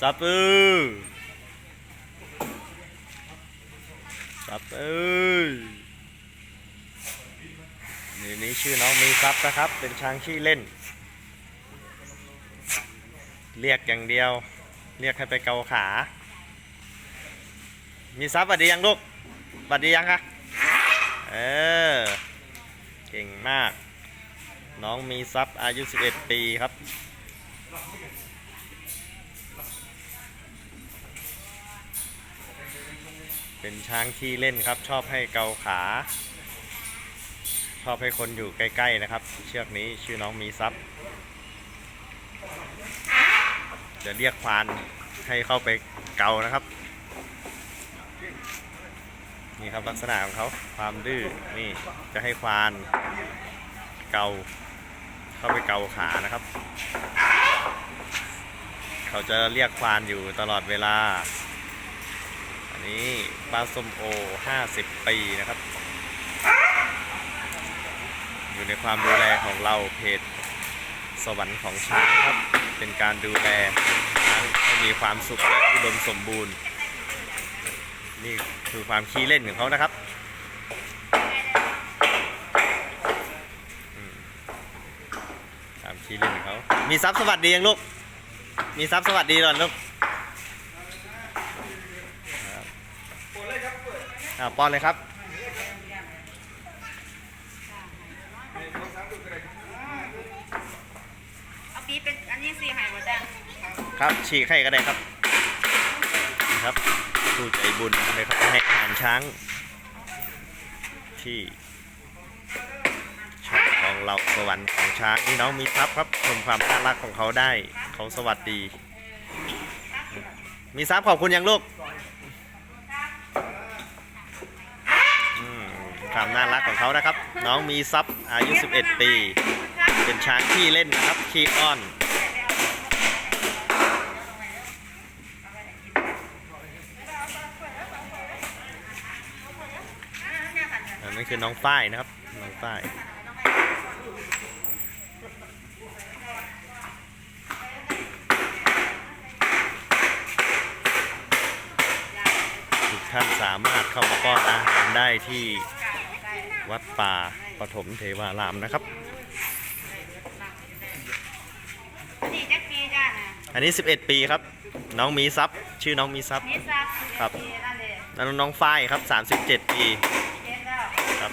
ซับเออซับเอ้ยนี่นี่ชื่อน้องมีซับนะครับ เป็นช้างขี้เล่น เรียกอย่างเดียว เรียกให้ไปเกาขา มีซับบัดดียังลูกบัดดียังคะเออ เก่งมาก น้องมีซับอายุ 11 ปีครับ เป็นช้างที่เล่นครับ ชอบให้เกาขา ชอบให้คนอยู่ใกล้ ๆนะครับ เชือกนี้ชื่อน้องมีซับจะเรียกควานให้เข้าไปเกานะครับ นี่ครับลักษณะของเขาความดื้อนี่จะให้ควานเกาเข้าไปเกาขานะครับ เขาจะเรียกควานอยู่ตลอดเวลา อันนี้ ปลาส้มโอ 50 ปีนะครับ อยู่ในความดูแลของเราเพจสวรรค์ของช้างครับ เป็นการดูแลช้างให้มีความสุขและอุดมสมบูรณ์ นี่คือความขี้เล่นของเขานะครับความขี้เล่นของเขา มีทรัพย์สวัสดียังลูก มีทรัพย์สวัสดีก่อลูกครับ อ่าป้อนเลยครับเอาปีเป็นอันนี้สี่หายหมดจ้ะครับฉีกให้ก็ได้ครับครับผู้ใจบุญเลยครับให้อาหารช้าง ที่ช่องของเราสวรรค์ของช้างนี่น้องมีทรัพย์ครับชมความน่ารักของเขาได้เขาสวัสดี มีทรัพย์ขอบคุณยังลูกอืม ความน่ารักของเขานะครับ น้องมีทรัพย์อายุ 11 ปี เป็นช้างที่เล่นนะครับขี้อ้อน อันนั้นคือน้องฝ้ายนะครับ น้องฝ้ายทุกท่านสามารถเข้ามาป้อนอาหารได้ที่ วัดป่าปฐมเทวารามนะครับอันนี้แจ็คปีจ้ะนะอันนี้ 11 ปีครับ น้องมีซับชื่อน้องมีซับนี่ซับครับปีนั่นเลยแล้วน้องฝ้ายครับ 37 ปีเจ็ดแล้วครับ